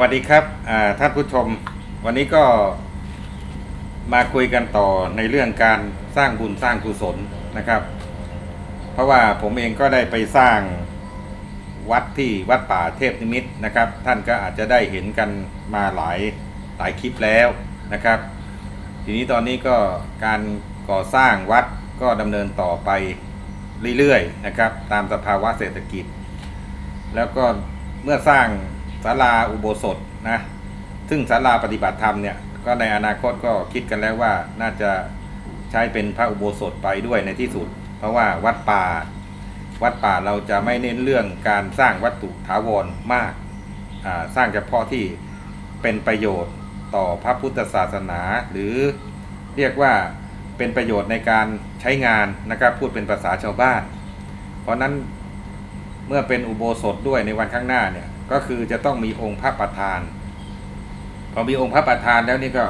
วัสดีครับท่านผู้ชม วันนี้ก็มาคุยกันต่อในเรื่องการสร้างบุญสร้างกุศลนะครับ เพราะว่าผมเองก็ได้ไปสร้างวัดที่วัดป่าเทพนิมิตนะครับ ท่านก็อาจจะได้เห็นกันมาหลายหลายคลิปแล้วนะครับ ทีนี้ตอนนี้ก็การก่อสร้างวัดก็ดำเนินต่อไปเรื่อยๆนะครับ ตามสภาวะเศรษฐกิจ แล้วก็เมื่อสร้าง ศาลาอุโบสถนะ ซึ่งศาลาปฏิบัติธรรมเนี่ย ก็ในอนาคตก็คิดกันแล้วว่าน่าจะใช้เป็นพระอุโบสถไปด้วยในที่สุด เพราะว่าวัดป่า วัดป่าเราจะไม่เน้นเรื่องการสร้างวัตถุถาวรมาก สร้างเฉพาะที่เป็นประโยชน์ต่อพระพุทธศาสนา หรือเรียกว่าเป็นประโยชน์ในการใช้งานนะครับพูดเป็นภาษาชาวบ้าน เพราะนั้นเมื่อเป็นอุโบสถด้วยในวันข้างหน้าเนี่ย ก็คือจะต้องมีองค์พระประธาน พอมีองค์พระประธานแล้วนี่ก็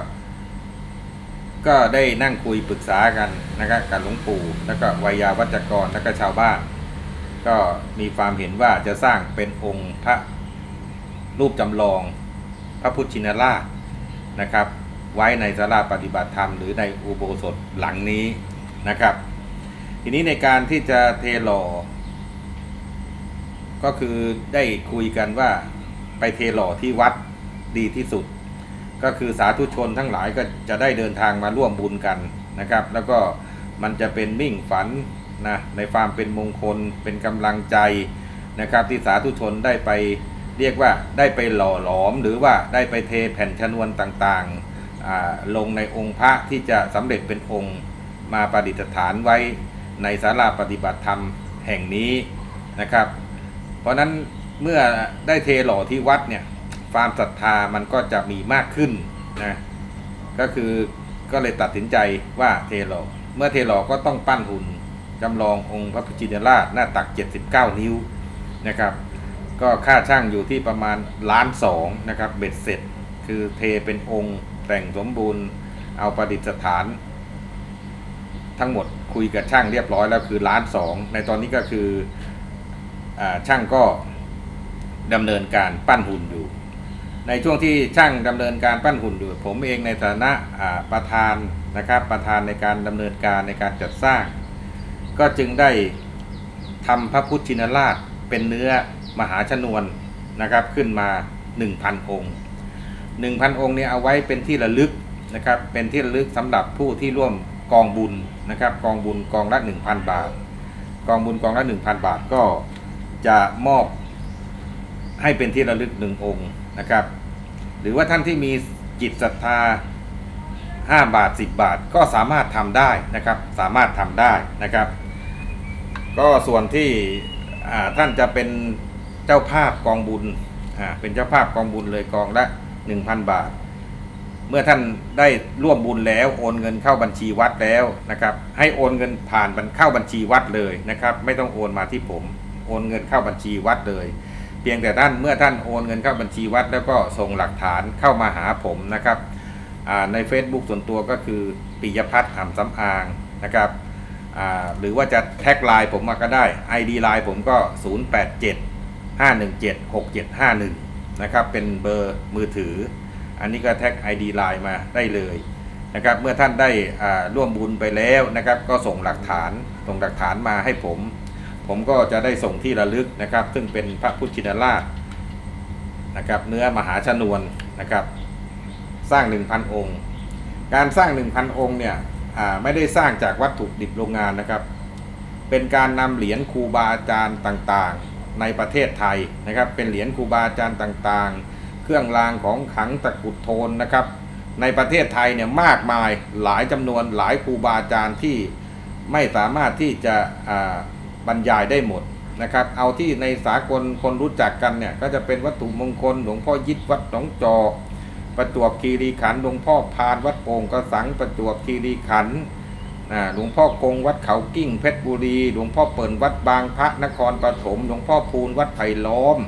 ก็ได้นั่งคุยปรึกษากันนะครับกับหลวงปู่แล้วก็วายาวัจกรแล้วก็ชาวบ้าน ก็มีความเห็นว่าจะสร้างเป็นองค์พระรูปจำลอง พระพุทธชินราชนะครับ ไว้ในศาลาปฏิบัติธรรมหรือในอุโบสถหลังนี้นะครับ ทีนี้ในการที่จะเทหล่อ ก็คือได้คุยกันว่าไปเทหล่อที่วัดดีที่สุด ก็คือสาธุชนทั้งหลายก็จะได้เดินทางมาร่วมบุญกันนะครับ แล้วก็มันจะเป็นมิ่งฝันนะในความเป็นมงคลเป็นกำลังใจนะครับ ที่สาธุชนได้ไปเรียกว่าได้ไปหล่อหลอม หรือว่าได้ไปเทแผ่นชนวนต่างๆลงในองค์พระที่จะสำเร็จเป็นองค์มาประดิษฐานไว้ในศาลาปฏิบัติธรรมแห่งนี้นะครับ เพราะนั้นเมื่อได้เทหล่อที่วัดเนี่ยความศรัทธามันก็จะมีมากขึ้นนะก็คือก็เลยตัดสินใจว่าเทหล่อเมื่อเทหล่อก็ต้องปั้นหุ่นจำลององค์พระพุทธชินราชหน้าตัก 79 นิ้วนะครับ ก็ค่าช่างอยู่ที่ประมาณล้านสองนะครับเบ็ดเสร็จ คือเทเป็นองค์แต่งสมบูรณ์เอาประดิษฐาน ทั้งหมดคุยกับช่างเรียบร้อยแล้วคือล้านสองในตอนนี้ก็คือ ช่างก็ดำเนินการปั้นหุ่นอยู่ ในช่วงที่ช่างดำเนินการปั้นหุ่นอยู่ ผมเองในฐานะประธานนะครับประธานในการดำเนินการในการจัดสร้าง ก็จึงได้ทำพระพุทธชินราชเป็นเนื้อมหาชนวนนะครับขึ้นมา 1,000 องค์ 1,000 องค์เนี่ยเอาไว้เป็นที่ระลึกนะครับเป็นที่ระลึกสำหรับผู้ที่ร่วมกองบุญนะครับกองบุญกองละ 1,000 บาท กองบุญกองละ 1,000 บาทก็ จะมอบให้เป็นที่ระลึกหนึ่งองค์นะครับ หรือว่าท่านที่มีจิตศรัทธา 5 บาท 10 บาทก็สามารถทำได้นะครับ สามารถทำได้นะครับ ก็ส่วนที่ท่านจะเป็นเจ้าภาพกองบุญเป็นเจ้าภาพกองบุญเลยกองละ 1,000 บาท เมื่อท่านได้ร่วมบุญแล้วโอนเงินเข้าบัญชีวัดแล้วนะครับ ให้โอนเงินผ่านเข้าบัญชีวัดเลยนะครับ ไม่ต้องโอนมาที่ผม โอนเงินเข้าบัญชีวัดเลย เพียงแต่ท่านเมื่อท่านโอนเงินเข้าบัญชีวัด แล้วก็ส่งหลักฐานเข้ามาหาผมนะครับใน Facebook ส่วนตัวก็คือปิยพัฒน์อ่ำสำอางนะครับหรือว่าจะแท็กไลน์ผมมาก็ได้ ID ไลน์ผมก็ 087 517 6751 นะครับเป็นเบอร์มือถือ อันนี้ก็แท็ก ID ไลน์มาได้เลยนะครับเมื่อท่านได้ร่วมบุญไปแล้วนะครับ ก็ส่งหลักฐานส่งหลักฐานมาให้ผม ผมก็จะได้ส่งที่ระลึกนะครับ ซึ่งเป็นพระพุทธชินราชนะครับ เนื้อมหาชนวนนะครับ สร้าง 1,000 องค์ การสร้าง 1,000 องค์เนี่ยไม่ได้สร้างจากวัตถุดิบโรงงานนะครับ เป็นการนำเหรียญครูบาอาจารย์ต่างๆ ในประเทศไทยนะครับ เป็นเหรียญครูบาอาจารย์ต่างๆ เครื่องรางของขังตะกุดโทนนะครับ ในประเทศไทยเนี่ยมากมายหลายจำนวนหลายครูบาอาจารย์ที่ไม่สามารถที่จะ บรรยายได้หมดนะครับ เอาที่ในสากลคนรู้จักกันเนี่ยก็จะเป็นวัตถุมงคลหลวงพ่อยิดวัดหนองจอกประจวบคีรีขันธ์หลวงพ่อพานวัดโป่งกระสังประจวบคีรีขันธ์หลวงพ่อกงวัดเขากิ้งเพชรบุรีหลวงพ่อเปิ่นวัดบางพระนครปฐมหลวงพ่อพูนวัดไผ่ล้อม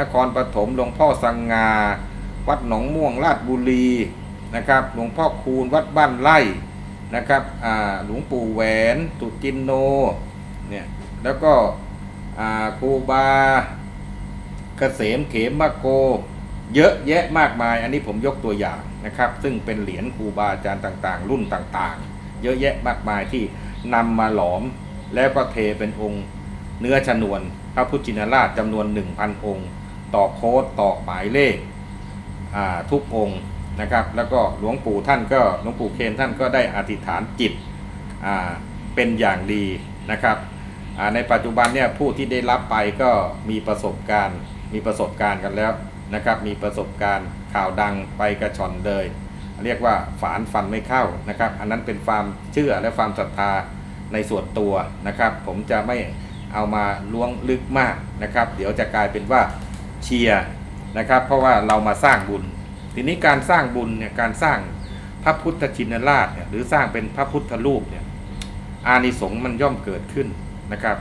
นครปฐมหลวงพ่อสังงา วัดหนองม่วงราชบุรีนะครับหลวงพ่อคูณวัดบ้านไร่นะครับหลวงปู่แหวนตุจินโนเนี่ย แล้วก็ครูบาเกษมเขมมะโก เยอะแยะมากมาย อันนี้ผมยกตัวอย่างนะครับ ซึ่งเป็นเหรียญครูบาอาจารย์ต่างๆ รุ่นต่างๆ เยอะแยะมากมายที่นำมาหลอมแล้วก็เทเป็นองค์เนื้อชนวน พระพุทธชินราชจำนวน 1,000 องค์ ต่อโค้ดต่อหมายเลขทุกองค์นะครับ แล้วก็หลวงปู่ท่านก็หลวงปู่เคนท่านก็ได้อธิษฐานจิตเป็นอย่างดีนะครับ ในปัจจุบันเนี่ยผู้ที่ได้รับไปก็มีประสบการณ์ มีประสบการณ์กันแล้วนะครับ มีประสบการณ์ข่าวดังไปกระชอนเลย เรียกว่าฝานฟันไม่เข้านะครับ อันนั้นเป็นความเชื่อและความศรัทธาในส่วนตัวนะครับ ผมจะไม่เอามาล้วงลึกมากนะครับ เดี๋ยวจะกลายเป็นว่าเชียร์นะครับ เพราะว่าเรามาสร้างบุญ ทีนี้การสร้างบุญเนี่ยการสร้างพระพุทธชินราชเนี่ยหรือสร้างเป็นพระพุทธรูปเนี่ยอานิสงส์มันย่อมเกิดขึ้น นะครับ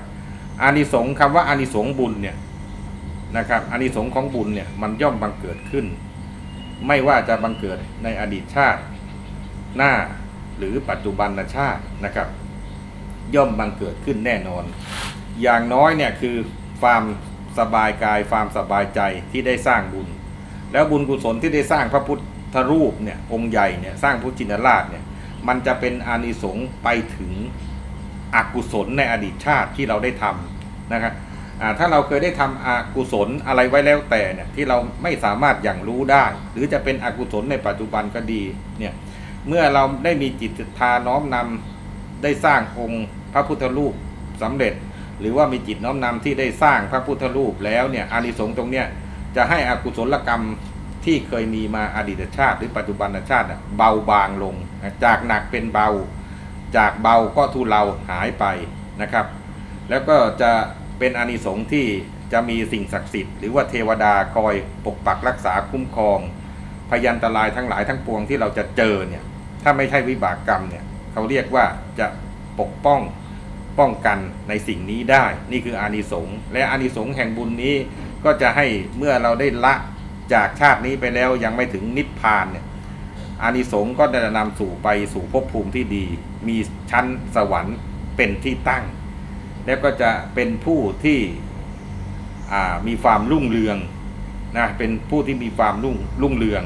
อานิสงส์คำว่าอานิสงส์บุญเนี่ยนะครับอานิสงส์ของบุญเนี่ยมันย่อมบังเกิดขึ้น ไม่ว่าจะบังเกิดในอดีตชาติหน้าหรือปัจจุบันชาตินะครับ ย่อมบังเกิดขึ้นแน่นอน อย่างน้อยเนี่ยคือความสบายกายความสบายใจที่ได้สร้างบุญ แล้วบุญกุศลที่ได้สร้างพระพุทธรูปเนี่ยองค์ใหญ่เนี่ยสร้างพุทธจินราชเนี่ยมันจะเป็นอานิสงส์ไปถึง อกุศลในอดีตชาติที่เราได้ทำนะครับถ้าเราเคยได้ทำอกุศลอะไรไว้แล้วแต่เนี่ยที่เราไม่สามารถอย่างรู้ได้ หรือจะเป็นอกุศลในปัจจุบันก็ดีเนี่ยเมื่อเราได้มีจิตศรัทธาน้อมนำได้สร้างองค์พระพุทธรูปสำเร็จ หรือว่ามีจิตน้อมนำที่ได้สร้างพระพุทธรูปแล้วเนี่ยอานิสงส์ตรงเนี้ยจะให้อกุศลกรรมที่เคยมีมาอดีตชาติ หรือปัจจุบันชาติน่ะเบาบางลงจากหนักเป็นเบา จากเบาก็ทุเลาหายไปนะครับ แล้วก็จะเป็นอนิสงส์ที่จะมีสิ่งศักดิ์สิทธิ์หรือว่าเทวดาคอยปกปักรักษาคุ้มครอง พยันตรายทั้งหลายทั้งปวงที่เราจะเจอเนี่ยถ้าไม่ใช่วิบากกรรมเนี่ยเขาเรียกว่าจะปกป้องป้องกันในสิ่งนี้ได้ นี่คืออานิสงส์และอานิสงส์แห่งบุญนี้ก็จะให้เมื่อเราได้ละจากชาตินี้ไปแล้วยังไม่ถึงนิพพานเนี่ย อานิสงส์ก็จะนำสู่ไปสู่ภพภูมิที่ดี มีชั้นสวรรค์เป็นที่ตั้ง แล้วก็จะเป็นผู้ที่มีความรุ่งเรืองนะเป็นผู้ที่มีความรุ่งรุ่งเรือง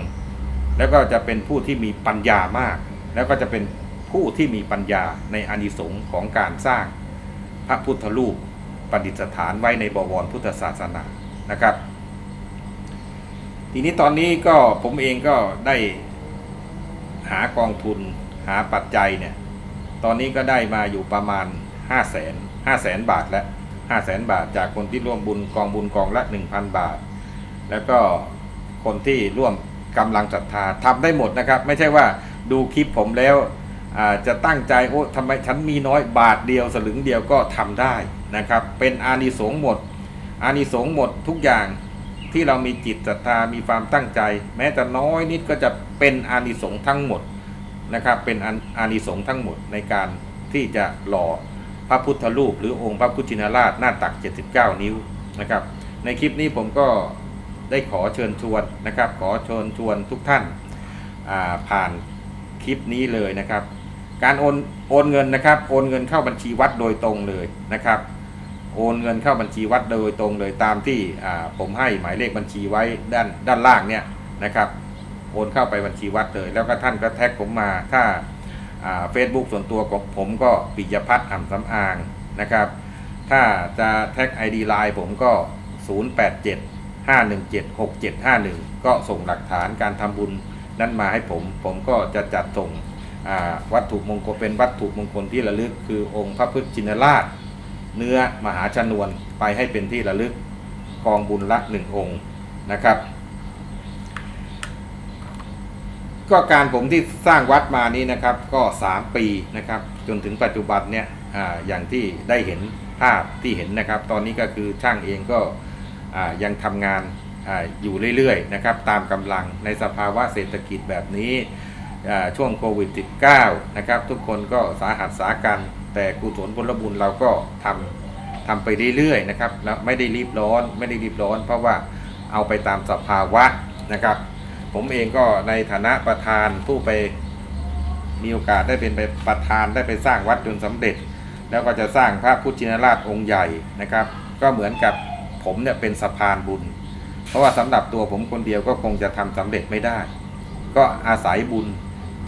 แล้วก็จะเป็นผู้ที่มีปัญญามาก แล้วก็จะเป็นผู้ที่มีปัญญาในอานิสงส์ของการสร้างพระพุทธรูปประดิษฐานไว้ในบวรพุทธศาสนานะครับ ทีนี้ตอนนี้ก็ผมเองก็ได้ หากองทุนหาปัจจัยเนี่ย ตอนนี้ก็ได้มาอยู่ประมาณ 5 0 0แสนห้าแสนบาทแล้ว5 0 0แสนบาท จากคนที่ร่วมบุญกองบุญกองละ 1,000 บาท แล้วก็คนที่ร่วมกำลังศรัทธาทำได้หมดนะครับ ไม่ใช่ว่าดูคลิปผมแล้วจะตั้งใจโอ้ทำไมฉันมีน้อยบาทเดียวสลึงเดียวก็ทำได้นะครับ เป็นอานิสงส์หมด อานิสงส์หมดทุกอย่าง ที่เรามีจิตศรัทธามีความตั้งใจ แม้แต่น้อยนิดก็จะเป็นอานิสงส์ทั้งหมดนะครับ เป็นอาอนิสงส์ทั้งหมดในการที่จะหล่อพระพุทธรูป หรือองค์พระพุทธชินราชหน้าตัก 79 นิ้วนะครับ ในคลิปนี้ผมก็ได้ขอเชิญชวนนะครับ ขอเชิญชวนทุกท่านาผ่านคลิปนี้เลยนะครับ การโอนโอนเงินนะครับ โอนเงินเข้าบัญชีวัดโดยตรงเลยนะครับ โอนเงินเข้าบัญชีวัดโดยตรงเลยตามที่ผมให้หมายเลขบัญชีไว้ด้านด้านล่างเนี่ยนะครับโอนเข้าไปบัญชีวัดเลย แล้วก็ท่านก็แท็กผมมาถ้าเฟซบุ๊กส่วนตัวของผมก็ปิยพัฒน์อ่ำสำอางนะครับถ้าจะแท็ก ID ไลน์ผมก็ 087 517 6751 ก็ส่งหลักฐานการทำบุญนั้นมาให้ผม ผมก็จะจัดส่งวัตถุมงคลเป็นวัตถุมงคลที่ระลึกคือองค์พระพุทธชินราช เนื้อมหาชนวนไปให้เป็นที่ระลึกกองบุญละหนึ่งองค์นะครับ ก็การผมที่สร้างวัดมานี้นะครับก็ 3 ปีนะครับ จนถึงปัจจุบันเนี่ยออย่างที่ได้เห็นภาพที่เห็นนะครับ ตอนนี้ก็คือช่างเองก็ยังทำงานออยู่เรื่อยๆนะครับ ตามกำลังในสภาวะเศรษฐกิจแบบนี้ช่วงโควิด -19 นะครับ ทุกคนก็สาหัสสากัน แต่กุศลผลบุญเราก็ทำทำไปเรื่อยๆนะครับแล้วไม่ได้รีบร้อนไม่ได้รีบร้อน เพราะว่าเอาไปตามสภาวะนะครับ ผมเองก็ในฐานะประธานผู้ไปมีโอกาสได้เป็นไปประธานได้ไปสร้างวัดจนสำเร็จ แล้วก็จะสร้างพระพุทธชินราชองค์ใหญ่นะครับ ก็เหมือนกับผมเนี่ยเป็นสะพานบุญ เพราะว่าสำหรับตัวผมคนเดียวก็คงจะทำสำเร็จไม่ได้ ก็อาศัยบุญ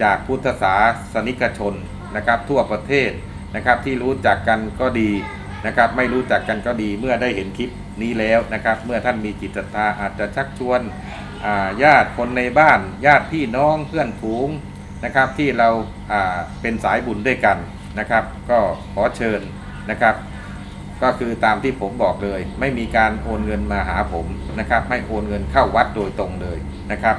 จากพุทธศาสนิกชนนะครับ ทั่วประเทศ นะครับที่รู้จักกันก็ดีนะครับไม่รู้จักกันก็ดีเมื่อได้เห็นคลิปนี้แล้วนะครับ เมื่อท่านมีจิตศรัทธาอาจจะชักชวนญาติคนในบ้าน ญาติพี่น้องเพื่อนฝูงนะครับ ที่เราอ่าเป็นสายบุญด้วยกันนะครับ ก็ขอเชิญนะครับ ก็คือตามที่ผมบอกเลย ไม่มีการโอนเงินมาหาผมนะครับให้โอนเงินเข้าวัดโดยตรงเลยนะครับ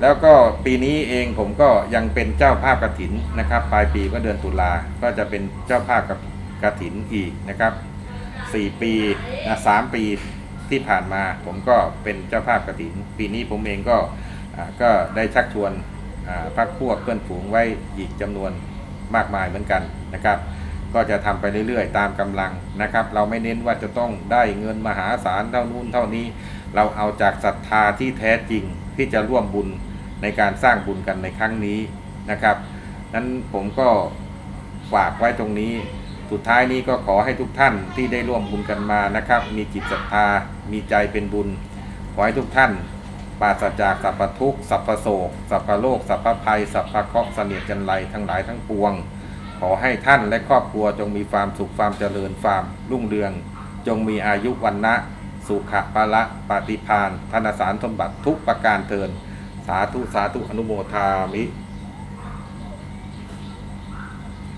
แล้วก็ปีนี้เองผมก็ยังเป็นเจ้าภาพกฐินนะครับ ปลายปีก็เดือนตุลาก็จะเป็นเจ้าภาพกับกฐินอีกนะครับสี่ปีนะสามปีที่ผ่านมาผมก็เป็นเจ้าภาพกฐิน ปีนี้ผมเองก็ก็ได้ชักชวนพักพวกเพื่อนฝูงไว้อีกจำนวนมากมายเหมือนกันนะครับ ก็จะทำไปเรื่อยๆ ตามกำลังนะครับ เราไม่เน้นว่าจะต้องได้เงินมหาศาลเท่านู้นเท่านี้ เราเอาจากศรัทธาที่แท้จริงที่จะร่วมบุญ ในการสร้างบุญกันในครั้งนี้นะครับ นั้นผมก็ฝากไว้ตรงนี้ สุดท้ายนี้ก็ขอให้ทุกท่านที่ได้ร่วมบุญกันมานะครับ มีจิตศรัทธา มีใจเป็นบุญ ขอให้ทุกท่านปราศจากสัพพทุกข์สัพพโศกสัพพโลกสัพพภัย สัพพเคราะห์เสนียดจันไรทั้งหลายทั้งปวง ขอให้ท่านและครอบครัวจงมีความสุขความเจริญความรุ่งเรือง จงมีอายุวันนะสุขะปะละปฏิพานธนสารสมบัติทุกประการเทินาธุ สาธุ อนุโมทามิ